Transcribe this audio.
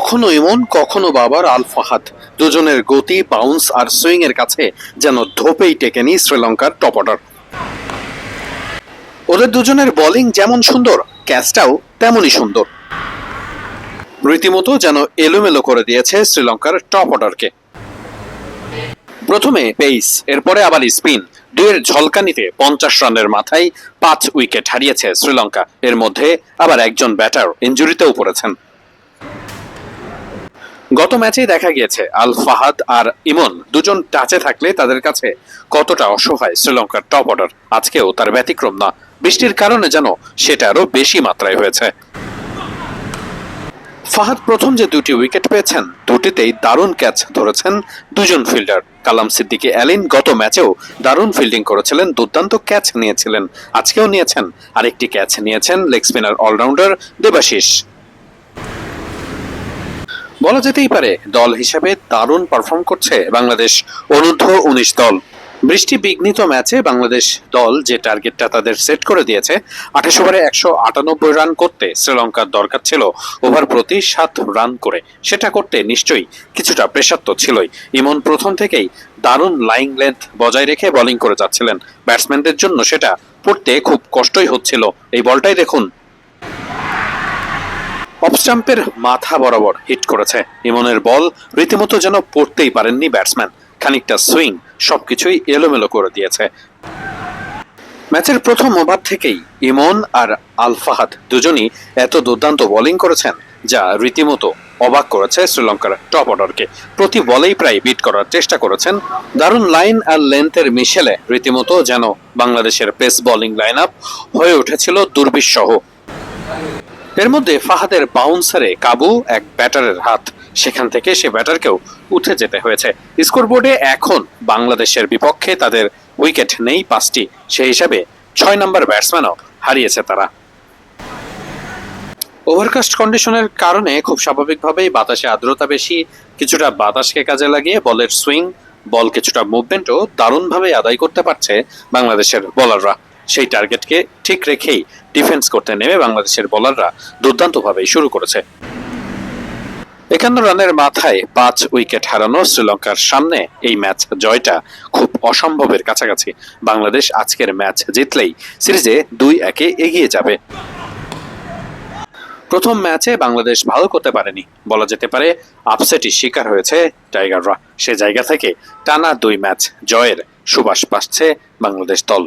কখনো ইমন, কখনো বাবার আল ফাহাদ দুজনের গতি বাউন্স আর সুইং এর কাছে যেন ধোপেই টেকেনি শ্রীলঙ্কার টপ অর্ডার ওদের দুজনের বোলিং যেমন সুন্দর ক্যাচটাও তেমনই সুন্দর। রীতিমতো যেন এলোমেলো করে দিয়েছে শ্রীলঙ্কার টপ অর্ডারকে প্রথমে পেইস এরপরে আবার স্পিন দুয়ের ঝলকানিতে পঞ্চাশ রানের মাথায় পাঁচ উইকেট হারিয়েছে শ্রীলঙ্কা। এর মধ্যে আবার একজন ব্যাটার ইঞ্জুরিতেও পড়েছেন। গত ম্যাচেই দেখা গিয়েছে আল ফাহাদ আর ইমন দুজন টাচে থাকলে তাদের কাছে কতটা অসহায় শ্রীলঙ্কার টপ অর্ডার। আজকেও তার ব্যতিক্রম না। বৃষ্টির কারণে যেন সেটা আরও বেশি মাত্রায় হয়েছে। ফাহাদ প্রথম যে দুটি উইকেট পেয়েছেন, দুটিতেই দারুণ ক্যাচ ধরেছেন দুজন ফিল্ডার। কালাম সিদ্দিকি, অ্যালিন গত ম্যাচেও দারুণ ফিল্ডিং করেছিলেন, দুর্দান্ত ক্যাচ নিয়েছিলেন। আজকেও নিয়েছেন। আরেকটি ক্যাচ নিয়েছেন লেগ স্পিনার অলরাউন্ডার দেবাশিস। বলা যেতেই পারে, দল হিসেবে দারুণ পারফর্ম করছে বাংলাদেশ অনূর্ধ্ব উনিশ দল। বৃষ্টি বিঘ্নিত ম্যাচে বাংলাদেশ দল যে টার্গেটটা তাদের সেট করে দিয়েছে, আঠাশ ওভারে একশো আটানব্বই রান করতে শ্রীলঙ্কার দরকার ছিল ওভার প্রতি সাত রান করে। সেটা করতে নিশ্চয়ই কিছুটা প্রেশার তো ছিলই। ইমন প্রথম থেকেই দারুণ লাইং লেন্থ বজায় রেখে বোলিং করে যাচ্ছিলেন। ব্যাটসম্যানদের জন্য সেটা পড়তে খুব কষ্টই হচ্ছিল। এই বলটাই দেখুন অফ স্টাম্পের মাথা বরাবর হিট করেছে। ইমনের বল রীতিমতো যেন পড়তেই পারেননি ব্যাটসম্যান। খানিকটা সুইং সবকিছুই এলোমেলো করে দিয়েছে। ম্যাচের প্রথম ওভার থেকেই ইমন আর আলফাহাদ দুজনই এত দুর্দান্ত বোলিং করেছেন, যা রীতিমতো অবাক করেছে শ্রীলঙ্কার টপ অর্ডারকে। প্রতি বলেই প্রায় বিট করার চেষ্টা করেছেন। দারুণ লাইন আর লেন্থের মিশেলে রীতিমতো যেন বাংলাদেশের পেস বোলিং লাইন আপ হয়ে উঠেছিল দুর্বিষহ। এর মধ্যে ফাহাদের বাউন্সারে কাবু এক ব্যাটারের হাত। সেখান থেকে সে ব্যাটারকেও উঠে যেতে হয়েছে। স্কোরবোর্ডে এখন বাংলাদেশের বিপক্ষে তাদের উইকেট নেই পাঁচটি। সেই হিসাবে ছয় নম্বর ব্যাটসম্যানও হারিয়েছে তারা। ওভারকাস্ট কন্ডিশনের কারণে খুব স্বাভাবিকভাবেই বাতাসে আর্দ্রতা বেশি, কিছুটা বাতাসকে কাজে লাগিয়ে বলের সুইং, বল কিছুটা মুভমেন্টও দারুণভাবে আদায় করতে পারছে বাংলাদেশের বোলাররা। সেই টার্গেটকে ঠিক রেখেই ডিফেন্স করতে নেমে বাংলাদেশের বোলাররা দুর্দান্তভাবেই শুরু করেছে। একান্ন রানের মাথায় পাঁচ উইকেট হারানো শ্রীলঙ্কার সামনে এই ম্যাচ জয়টা খুব অসম্ভবের কাছাকাছি। বাংলাদেশ আজকের ম্যাচ জিতলেই সিরিজে দুই একে এগিয়ে যাবে। প্রথম ম্যাচে বাংলাদেশ ভালো করতে পারেনি। বলা যেতে পারে আপসেটই শিকার হয়েছে টাইগাররা। সে জায়গা থেকে টানা দুই ম্যাচ জয়ের সুবাস পাচ্ছে বাংলাদেশ দল।